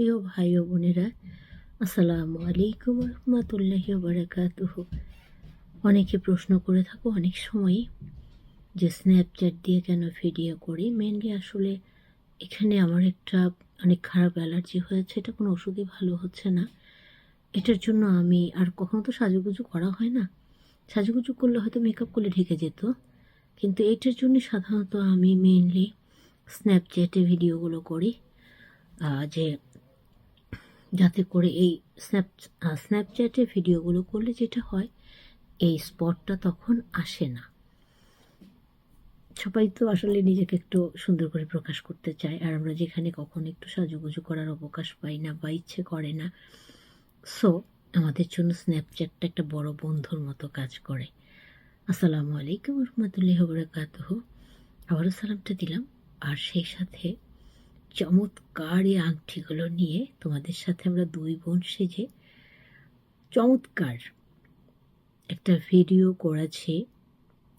প্রিয় ভাই ও বোনেরা, আসসালামু আলাইকুম রহমতুল্লাহি বারাকাতুহ। অনেকে প্রশ্ন করে থাকো, অনেক সময়ই যে স্ন্যাপচ্যাট দিয়ে কেন ভিডিও করি? মেনলি আসলে এখানে আমার একটা অনেক খারাপ অ্যালার্জি হয়েছে, এটা কোনো ওষুধই ভালো হচ্ছে না। এটার জন্য আমি আর কখনো তো সাজুগুজু করা হয় না। সাজুগুজু করলে হয়তো মেকআপ করলে ঢেকে যেত। কিন্তু এটার জন্য সাধারণত আমি মেনলি স্ন্যাপচ্যাটে ভিডিওগুলো করি। যে যাতে করে এই স্ন্যাপ স্ন্যাপচ্যাটে ভিডিওগুলো করলে যেটা হয়, এই স্পটটা তখন আসে না। সবাই তো আসলে নিজেকে একটু সুন্দর করে প্রকাশ করতে চায়, আর আমরা যেখানে কখনো একটু সাজুগুজু করার অবকাশ পাই না বা ইচ্ছে করে না। সো আমাদের জন্য স্ন্যাপচ্যাটটা একটা বড় বন্ধুর মতো কাজ করে। আসসালামু আলাইকুম রহমতুল্লাহ বরকাতহ। আবারও সালামটা দিলাম, আর সেই সাথে চমৎকার এই আংটিগুলো নিয়ে তোমাদের সাথে আমরা দুই বোন সেজে চমৎকার একটা ভিডিও করেছি।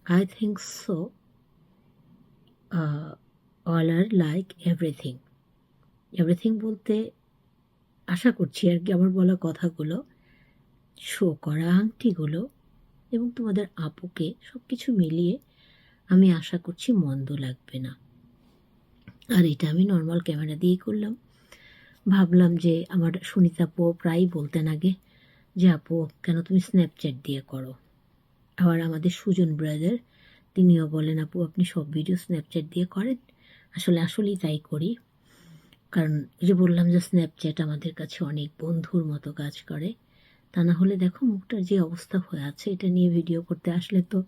I think so all are like everything everything বলতে আশা করছি আর কি আমার বলা কথাগুলো। শো করা আংটিগুলো এবং তোমাদের আপুকে সব কিছু মিলিয়ে আমি আশা করছি মন্দ লাগবে না। আর এটা আমি নর্মাল ক্যামেরা দিয়েই করলাম। ভাবলাম যে আমার সুনিতা আপু প্রায়ই বলতেন আগে যে, আপু, কেন তুমি স্ন্যাপচ্যাট দিয়ে করো? আবার আমাদের সুজন ব্রাদার তিনিও বলেন, আপু, আপনি সব ভিডিও স্ন্যাপচ্যাট দিয়ে করেন। আসলে আসলেই তাই করি। কারণ এই যে বললাম যে স্ন্যাপচ্যাট আমাদের কাছে অনেক বন্ধুর মতো কাজ করে, তা না হলে দেখো মুখটার যে অবস্থা হয়ে আছে, এটা নিয়ে ভিডিও করতে আসলে তো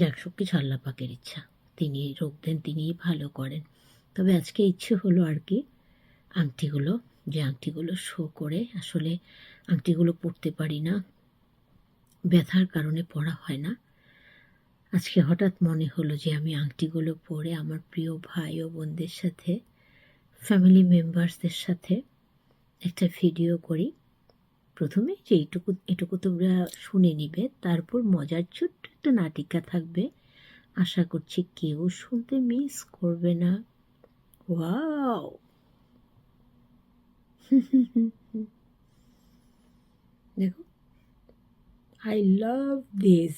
যাক সব কিছু আল্লাহ পাকের ইচ্ছা। তিনি রোগ দেন, তিনিই ভালো করেন। তবে আজকে ইচ্ছে হলো আর কি, আংটিগুলো, যে আংটিগুলো শো করে, আসলে আংটিগুলো পরতে পারি না, ব্যথার কারণে পড়া হয় না। আজকে হঠাৎ মনে হলো যে আমি আংটিগুলো পরে আমার প্রিয় ভাই ও বোনদের সাথে ফ্যামিলি মেম্বার্সদের সাথে একটা ভিডিও করি। প্রথমে যে এইটুকু, এটুকু তোমরা শুনে নিবে, তারপর মজার ছোট্ট একটা নাটিকা থাকবে। আশা করছি কেউ শুনতে মিস করবে না। ওয়াও দেখো আই লাভ দিস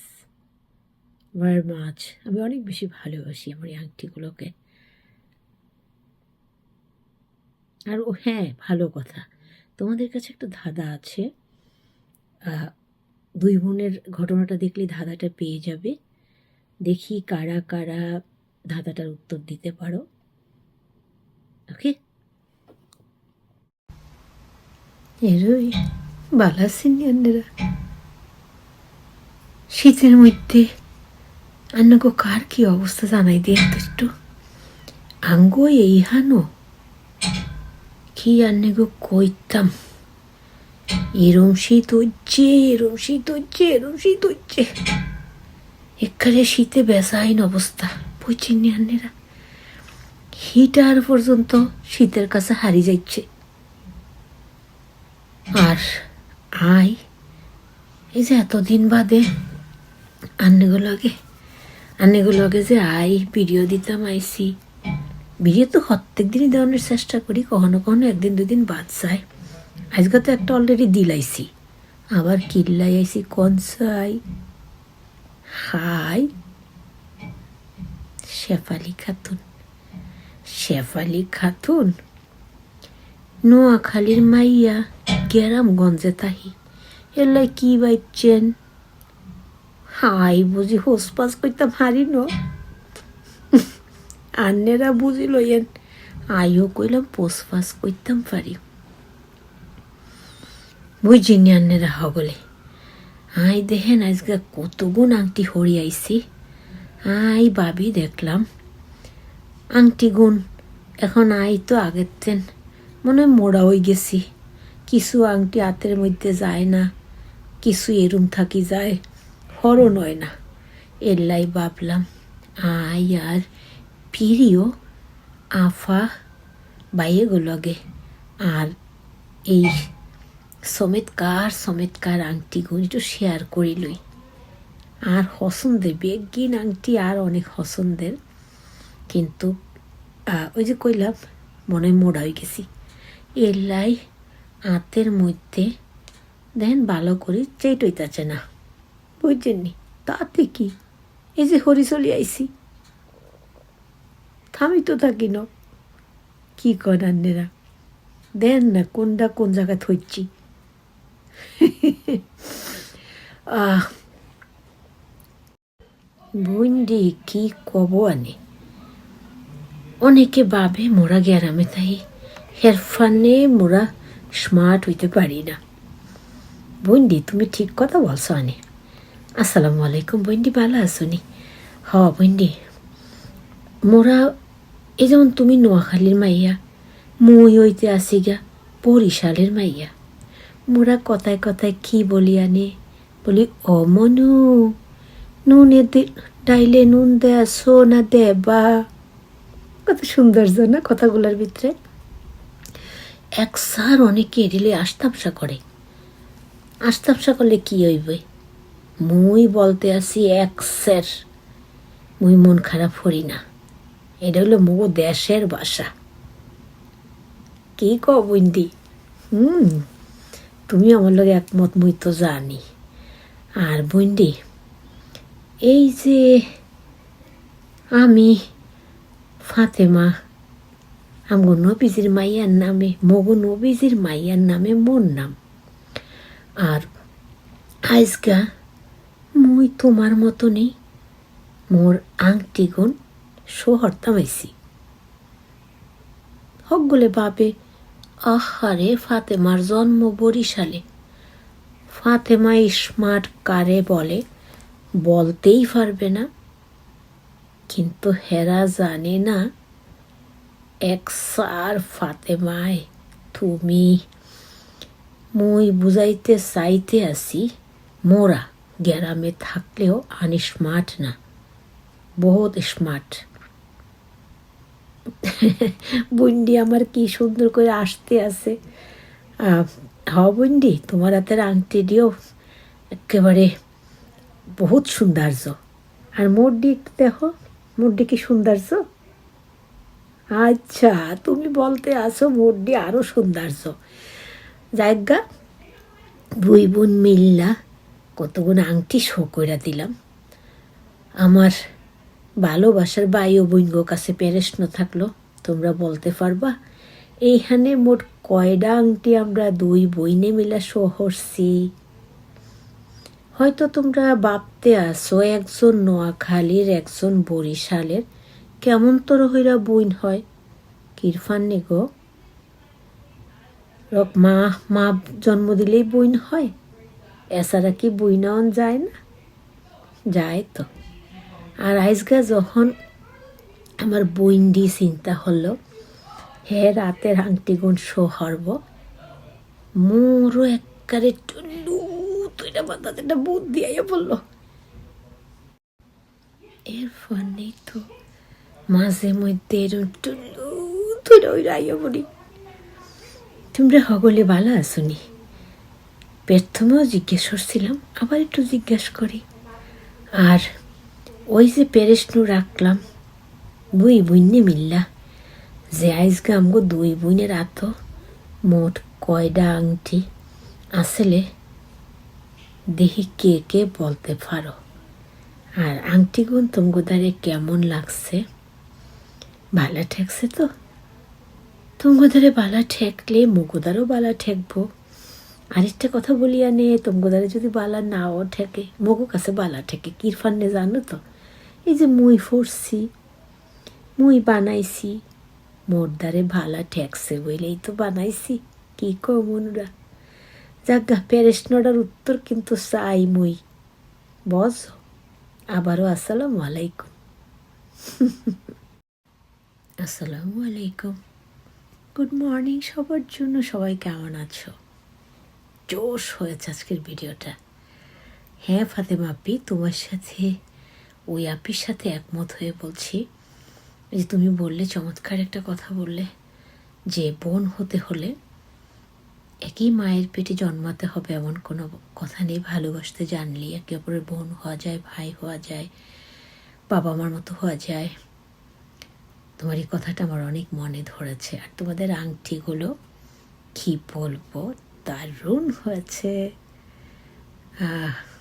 ভার মাছ আমি অনেক বেশি ভালোবাসি আমার এই আংটিগুলোকে আর ও হ্যাঁ ভালো কথা। তোমাদের কাছে একটা ধাঁধা আছে। দুই বোনের ঘটনাটা দেখলে ধাঁধাটা পেয়ে যাবে। দেখি কারা কারা ধাঁধাটার উত্তর দিতে পারো। ওকে? এরই বালা সিনিয়ররা শীতের মধ্যে আন্নাগো কার কি অবস্থা জানাই দিয়ে একটু আঙ্গো এই হানো কি আন্নাগো কইতাম? এরম শীত হচ্ছে, এরম শীত হচ্ছে, এরম শীত হচ্ছে। এখানে শীতে বেসাইন অবস্থা। আন্নেরা। হিটার পর্যন্ত শীতের কাছে হারি যাচ্ছে। আর আই, এই যে এতদিন বাদে আন্নেগুলোকে আন্নেগুলোকে যে আই ভিডিও দিতাম, আইসি। ভিডিও তো প্রত্যেক দিনই দেওয়ানোর চেষ্টা করি, কখনো কখনো একদিন, দুদিন বাদ যায়। আজকে তো একটা অলরেডি দিলাইছি আবার কিল্লাই আইসি কনসাই হাই। শেফালি খাতুন। শেফালি খাতুন? নোয়াখালীর মাইয়া গেরামগঞ্জে তাহি। এলাই কি বাইচ্ছেন? হাই বুঝি হোস পাস করতাম হারি ন। আন্নেরা বুঝি লইয়েন। আইও কইলাম পোস পাস করতাম পারি। বুঝিনি আন্নেরা হগলে। আই দেখেন, আজকে কত গুণ আংটি হরি আইছি। আই ভাবি, দেখলাম। আংটি গুণ, এখন আই তো আগের তেন মনে মোড়া হয়ে গেছি। কিছু আংটি হাতের মধ্যে যায় না, কিছু এরুম থাকি যায় হরণ হয় না। এল্লাই ভাবলাম আই আর প্রিয় আফা, বাইয়ে লগে। আর এই সমেতকার সমেতকার আংটি একটু শেয়ার করি লই। আর হসন্দের বেগিন আংটি আর অনেক হসন্দের কিন্তু ওই যে কইলাম, মনে মোড়া হয়ে গেছি। এলাই আঁতের মধ্যে, দেন ভালো করে চেটইতাছে না। বুঝছেননি তাতে কি? এই যে হরি চলি আইসি থামি তো থাকি ন। কি করান্নেরা দেন না কোনটা কোন জায়গায় থইছি আহ বইন্ডি কি কব আনে? অনেকে ভাবে মোরা গ্যারামে তাই হেরফানে মোরা স্মার্ট হইতে পারি না। বইন্ডি তুমি ঠিক কথা বলছো আনে। আসসালামু আলাইকুম বইন্ডি ভালো আছো নি? হ বইন্ডি মোরা এই যেমন তুমি নোয়াখালীর মাইয়া, মুই হইতে আসি গা বরিশালের মাইয়া। মোরা কথায় কথায় কি বলি আনে? বলি অমনু নুনে দি- ডাইলে নুন দেয়া, সোনা দে বা কত সৌন্দর্য না কথাগুলোর ভিতরে। এক সার অনেকে এডিলে আস্তাবসা করে। আস্তাবসা করলে কি হইবে? মুই বলতে আসি এক স্যার, মুই মন খারাপ করি না। এটা হলো মো দেশের বাসা কি কো বন্দি হুম। তুমি আমার লগে একমত, মুই তো জানি। আর বন্দি এই যে আমি ফাতেমা, আমগো নবীজির মাইয়ার নামে, মগো নবীজির মাইয়ার নামে মোর নাম। আর আজকা মুই তোমার মতনই মোর আংটিগুন শোহর তামাইছি। হকগুলে বাবে আহারে, ফাতেমার জন্ম বরিশালে। ফাতেমা স্মার্ট কারে বলে, বলতেই পারবে না। কিন্তু হেরা জানে না, এক সার ফাতেমায় তুমি। মুই বুঝাইতে চাইতে আসি মোরা গ্যারামে থাকলেও আনি স্মার্ট না, বহুত স্মার্ট বন্ডি আমার কি সুন্দর করে আসতে আছে। হ বন্ডি, তোমার হাতের আংটিটিও একেবারে বহুত সৌন্দর্য। আর মোরডি একটু দেখো মোরডি কি সৌন্দর্য? আচ্ছা তুমি বলতে আসো মোরডি আরও সৌন্দর্য। জায়গা, দুই বোন মিল্লা কতগুলো আংটি শো করে দিলাম। আমার ভালোবাসার বায়ু বৈঙ্গ কাছে পেরেশন থাকল, তোমরা বলতে পারবা? এইখানে মোট কয়ডা আংটি আমরা দুই বইনে মিলা শহরছি। হয়তো তোমরা ভাবতে আসো একজন নোয়াখালীর, একজন বরিশালের, কেমন তোর হইরা বইন হয়? কিরফান নে গো রক মা মা জন্ম দিলেই বইন হয়? এছাড়া কি বইনাওন যায় না? যায় তো। আর আজকে যখন আমার বইন্ডি চিন্তা হলো, হে রাতের আংটি গুণ শো হরব, মোরও একবারে টুল্লু তুইটা বাতাতে একটা বুদ্ধি আইয়া বলল। এর ফলে তো মাঝে মধ্যে এরম টুল্লু তুইটা ওই আইয়া বলি তোমরা হগলে ভালো আসুনি প্রথমেও জিজ্ঞেস করছিলাম, আবার একটু জিজ্ঞেস করি। আর ওই যে পেরেশনু রাখলাম। দুই বুইনে মিল্লা। যে আইজকে আমগো দুই বুইনের আত, মোট কয়ডা আংটি আসলে দেখি কে কে বলতে পারো। আর আংটিগুন তুমগোদারে কেমন লাগছে? ভালা ঠেকছে তো? তুমগোদারে বালা ঠেকলে মুগোদারও বালা ঠেকবো। আরেকটা কথা বলি আনে তুমগোদারে যদি বালা নাও ঠেকে, মগু কাছে বালা ঠেকে, কিরফান্নে জানো তো? এই যে মুই ফরছি, মুই বানাইছি, মোর দ্বারে ভালা ঠেকছে বলেই তো বানাইছি, কি কো মনুরা যাজ্ঞা প্যারেশনটার উত্তর কিন্তু চাই মুই। বস, আবারও আসসালামু আলাইকুম। আসসালামু আলাইকুম। গুড মর্নিং সবার জন্য, সবাই কেমন আছো? জোশ হয়েছে আজকের ভিডিওটা। হ্যাঁ ফাতেমা আপি, তোমার সাথে ওই আপির সাথে একমত হয়ে বলছি যে তুমি বললে, চমৎকার একটা কথা বললে যে বোন হতে হলে একই মায়ের পেটে জন্মাতে হবে এমন কোনো কথা নেই, ভালোবাসতে জানলি একে অপরের বোন হওয়া যায়, ভাই হওয়া যায় বাবা মার মতো হওয়া যায়। তোমার এই কথাটা আমার অনেক মনে ধরেছে। আর তোমাদের আংটিগুলো কি বলব? দারুণ হয়েছে। আহ